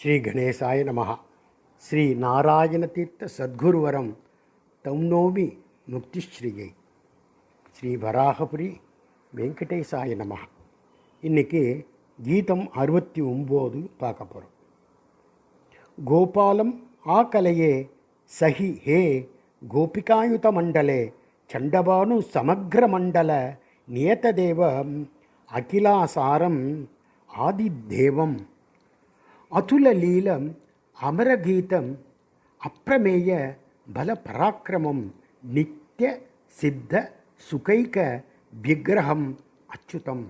శ్రీ గణేశాయ నమ శ్రీ నారాయణతీర్థ సద్గురువరం తౌనోమి முக்திஸ்ரீயை ஸ்ரீ வராகபுரி வெங்கடேசாய நம இன்றைக்கி கீதம் அறுபத்தி ஒம்பது பார்க்க போகிறோம் கோபாலம் ஆ கலையே சஹி ஹே கோபிகாயுத மண்டலே சண்டபானு சமக்ர மண்டல நியத்ததேவம் அகிலாசாரம் ஆதிதேவம் அதுலலீலம் அமரகீதம் அப்ரமேய பல பராக்கிரமம் நித்திய சித்த சுகைக விக்கிரகம் அச்சுதம்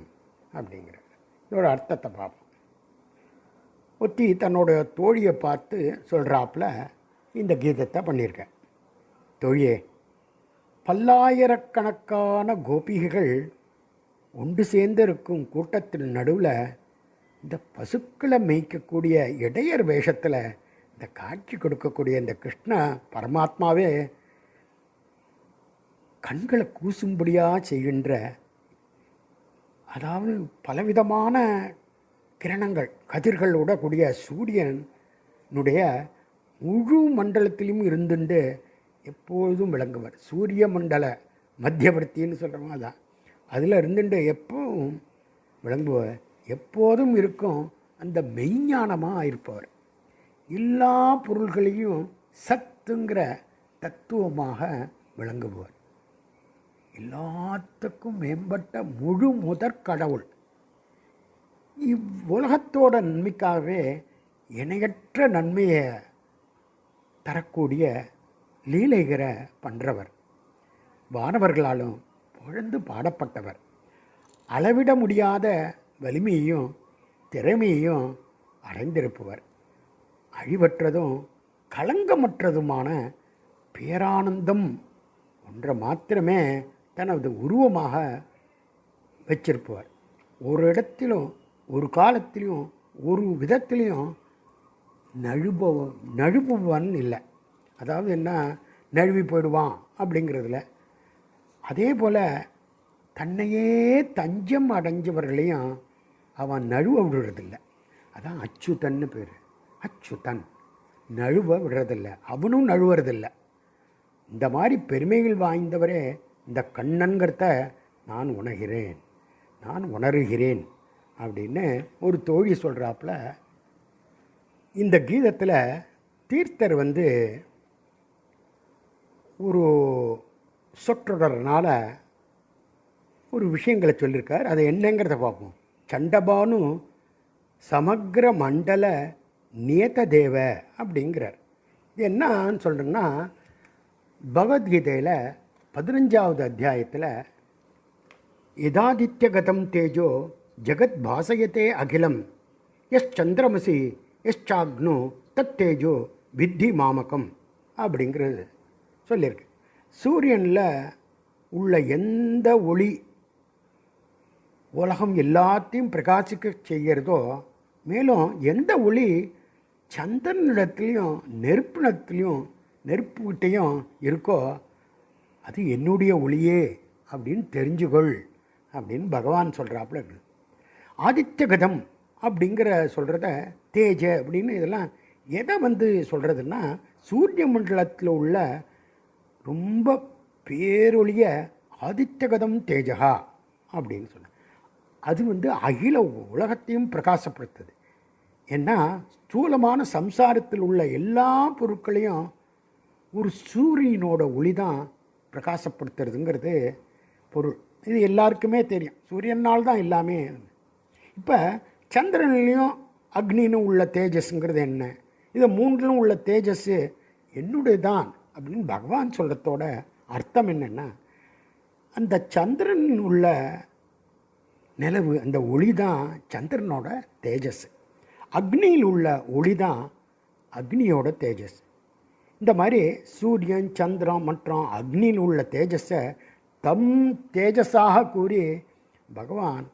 அப்படிங்கிறார். இதோட அர்த்தத்தை பார்ப்போம். ஒத்தி தன்னோட தோழியை பார்த்து சொல்கிறாப்புல இந்த கீதத்தை பண்ணியிருக்கேன் தோழியே பல்லாயிரக்கணக்கான கோபிகைகள் ஒன்று சேர்ந்திருக்கும் கூட்டத்தின் நடுவில் இந்த பசுக்களை மேய்க்கக்கூடிய இடையர் வேஷத்தில் இந்த காட்சி கொடுக்கக்கூடிய இந்த கிருஷ்ண பரமாத்மாவே கண்களை கூசும்படியாக செய்கின்ற அதாவது பலவிதமான கிரணங்கள் கதிர்களோட கூடிய சூரியனுடைய முழு மண்டலத்திலும் இருந்துட்டு எப்பொழுதும் விளங்குவார். சூரிய மண்டல மத்தியவர்த்தின்னு சொல்கிறவங்க தான் அதில் இருந்துட்டு எப்பவும் விளங்குவார். எப்போதும் இருக்கும் அந்த மெய்ஞானமாக இருப்பவர். எல்லா பொருள்களையும் சத்துங்கிற தத்துவமாக விளங்குபவர். எல்லாத்துக்கும் மேம்பட்ட முழு முதற் கடவுள். இவ்வுலகத்தோட நன்மைக்காகவே இணையற்ற நன்மையை தரக்கூடிய லீலைகரை பண்ணுறவர் வானவர்களாலும் புகழ்ந்து பாடப்பட்டவர். அளவிட முடியாத வலிமையையும் திறமையையும் அடைந்திருப்பவர். அழிவற்றதும் களங்கமற்றதுமான பேரானந்தம் ஒன்றை மாத்திரமே தனது உருவமாக வச்சிருப்பவர். ஒரு இடத்திலும் ஒரு காலத்திலையும் ஒரு விதத்திலையும் நழுபவ நழுபுவன் இல்லை. அதாவது என்ன? நழுவி போயிடுவான் அப்படிங்கிறதுல. அதே போல் தன்னையே தஞ்சம் அடைஞ்சவர்களையும் அவன் நழுவ விடுறதில்ல. அதான் அச்சுதன்னு பேர். அச்சுதன். நழுவ விடுறதில்ல. அவனும் நழுவுறதில்ல. இந்த மாதிரி பெருமைகள் வாய்ந்தவரே இந்த கண்ணன்கிறத நான் உணர்கிறேன். நான் உணர்கிறேன் அப்படின்னு ஒரு தோழி சொல்கிறாப்புல இந்த கீதத்தில் தீர்த்தர் வந்து ஒரு சொற்றொடர்னால ஒரு விஷயங்களை சொல்லியிருக்கார் அது என்னங்கிறத பார்ப்போம். சண்டபானு சமக்ர மண்டல நியத தேவ அப்படிங்கிறார். இது என்னன்னு சொல்கிறேன்னா பகவத்கீதையில் பதினஞ்சாவது அத்தியாயத்தில் யதாதித்யகதம் தேஜோ ஜெகத் பாசயத்தே அகிலம் எஸ் சந்திரமசி எஸ் சாக்னு தத் தேஜோ வித்தி மாமகம் அப்படிங்கிறது சொல்லியிருக்கு. சூரியனில் உள்ள எந்த ஒளி உலகம் எல்லாத்தையும் பிரகாசிக்க செய்கிறதோ மேலும் எந்த ஒளி சந்திரனிடத்துலையும் நெருப்பினத்துலேயும் நெருப்புக்கிட்டையும் இருக்கோ அது என்னுடைய ஒளியே அப்படின்னு தெரிஞ்சுகொள் அப்படின்னு பகவான் சொல்கிறாப்புல இருக்குது ஆதித்யகதம் அப்படிங்கிற சொல்கிறத தேஜ அப்படின்னு இதெல்லாம் எதை வந்து சொல்கிறதுன்னா சூரிய மண்டலத்தில் உள்ள ரொம்ப பேரொழிய ஆதித்யகதம் தேஜகா அப்படின்னு சொல்கிறேன் அது வந்து அகில உலகத்தையும் பிரகாசப்படுத்துது. ஏன்னா ஸ்தூலமான சம்சாரத்தில் உள்ள எல்லா பொருட்களையும் ஒரு சூரியனோட ஒளி தான் பிரகாசப்படுத்துறதுங்கிறது பொருள். இது எல்லாருக்குமே தெரியும். சூரியனால் தான் எல்லாமே. இப்போ சந்திரன்லேயும் அக்னின்னு உள்ள தேஜஸ்ங்கிறது என்ன? இது மூன்றிலும் உள்ள தேஜஸ் என்னுடைய தான் அப்படின்னு பகவான் சொல்கிறதோட அர்த்தம் என்னென்னா அந்த சந்திரன் உள்ள நிலவு அந்த ஒளி தான் சந்திரனோட தேஜஸ். அக்னியில் உள்ள ஒளி தான் அக்னியோட தேஜஸ். இந்த மாதிரி சூரியன் சந்திரன் மற்றும் அக்னியில் உள்ள தேஜஸை தம் தேஜஸாக கூறி பகவான்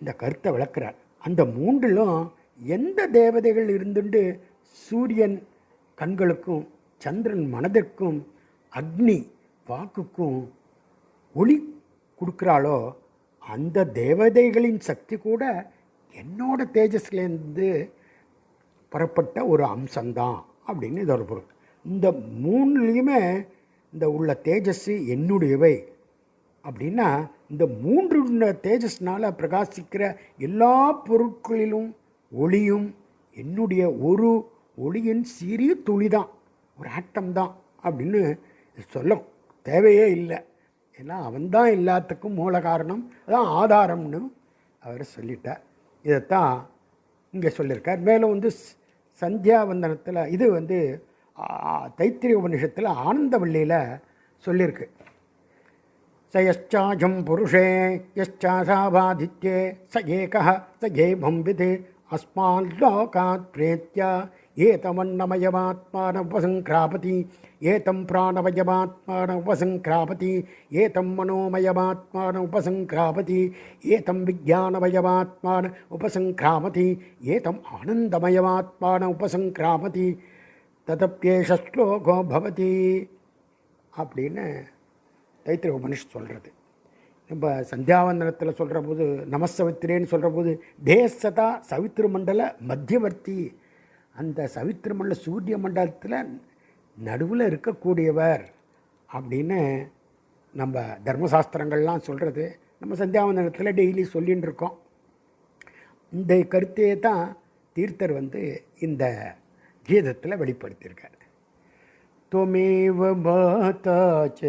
இந்த கருத்தை விளக்குறார். அந்த மூன்றிலும் எந்த தேவதைகள் இருந்துண்டு சூரியன் கண்களுக்கும் சந்திரன் மனதிற்கும் அக்னி வாக்குக்கும் ஒளி கொடுக்குறாளோ அந்த தேவதைகளின் சக்தி கூட என்னோட தேஜஸ்லேருந்து புறப்பட்ட ஒரு அம்சம்தான் அப்படின்னு இதோட பொருள். இந்த மூணுலேயுமே இந்த உள்ள தேஜஸ் என்னுடையவை. அப்படின்னா இந்த மூன்று தேஜஸ்னால் பிரகாசிக்கிற எல்லா பொருட்களிலும் ஒளியும் என்னுடைய ஒரு ஒளியின் சிறிய துளி தான் ஒரு ஆட்டம் தான் அப்படின்னு சொல்ல தேவையே இல்லை. ஏன்னா அவன்தான் எல்லாத்துக்கும் மூல காரணம் அதான் ஆதாரம்னு அவர் சொல்லிட்டார். இதைத்தான் இங்கே சொல்லியிருக்கார். மேலும் வந்து சந்தியாவந்தனத்தில் இது வந்து தைத்திரிய உபனிஷத்தில் ஆனந்தவள்ளியில் சொல்லியிருக்கு. ச யஷ்டாஜம் புருஷே யஷ்டாசாபாதித்யே ச ஏக ச ஏபம் விது அஸ்மான் லோகாத் பிரேத்யா ஏதமன்னமயமாத்மானவசங்கிராபதி ஏதம் பிராணவயமாத்மானவசங்கிராபதி ஏதம் மனோமயமாத்மான உபசங்கிராபதி ஏதம் விஜானமயமாத்மான உபசங்கிராமதி ஏதம் ஆனந்தமயமாத்மான உபசங்கிராமதி ததப்பியேஷ ஸ்லோகோ பவதி அப்படின்னு தைத்திர உபனிஷ் சொல்கிறது நம்ம சந்தியாவந்தனத்தில் சொல்கிற போது நமசவித்திரேன்னு சொல்கிற போது தேசதா சவித்திரு மண்டல மத்தியவர்த்தி அந்த சவித்திரு மண்டல சூரிய மண்டலத்தில் நடுவில் இருக்கக்கூடியவர் அப்படின்னு நம்ம தர்மசாஸ்திரங்கள்லாம் சொல்கிறது நம்ம சந்தியாவந்தனத்தில் டெய்லி சொல்லின்னு இருக்கோம் இந்த கருத்தையே தான் தீர்த்தர் வந்து இந்த கீதத்தில் வெளிப்படுத்தியிருக்கார் त्वमेव माता च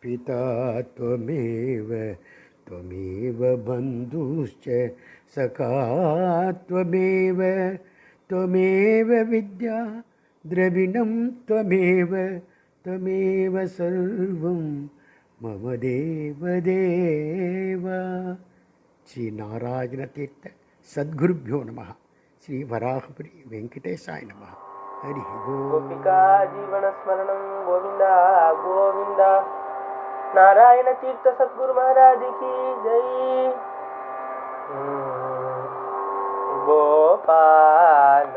पिता त्वमेव त्वमेव बन्धुश्च सखा त्वमेव త్వమేవ విద్యా ద్రవిణం త్వమేవ త్వమేవ సర్వం మమ దేవదేవ శ్రీ నారాయణ తీర్థ సద్గురుభ్యో నమ శ్రీ వరాహపురి వెంకటేశాయ నమ హరి గోపికా జీవన స్మరణం గోవింద గోవింద నారాయణ తీర్థ సద్గురు మహారాజుకి జై গোপাল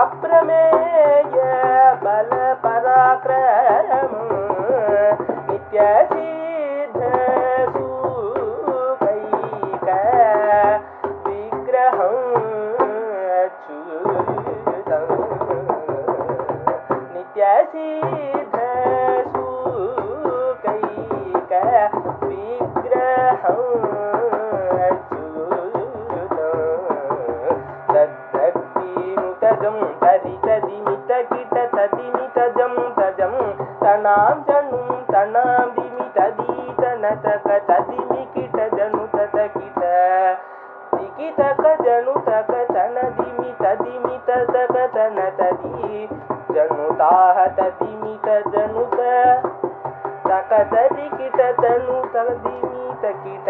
अप्रमेय बलपराक्रमम् नित्यसिद्ध తనాబ్జను తనాబిమి తదీత నతక తదిమికిట జను తతకిట తికితక జను తక తనదిమి తదిమి తతక తన తది జను తాహ తదిమి తజనుత తక తదికిట తను తదిమి తకిట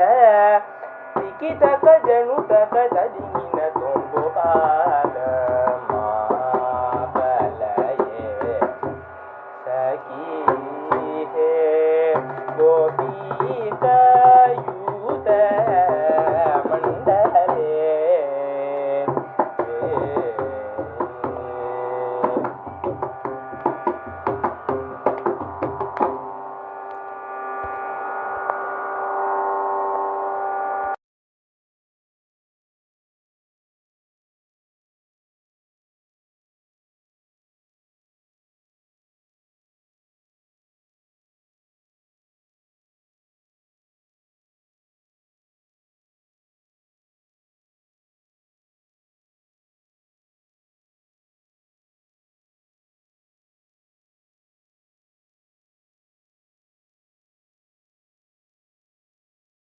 తికితక జను తక తదిమి నతోంబోహా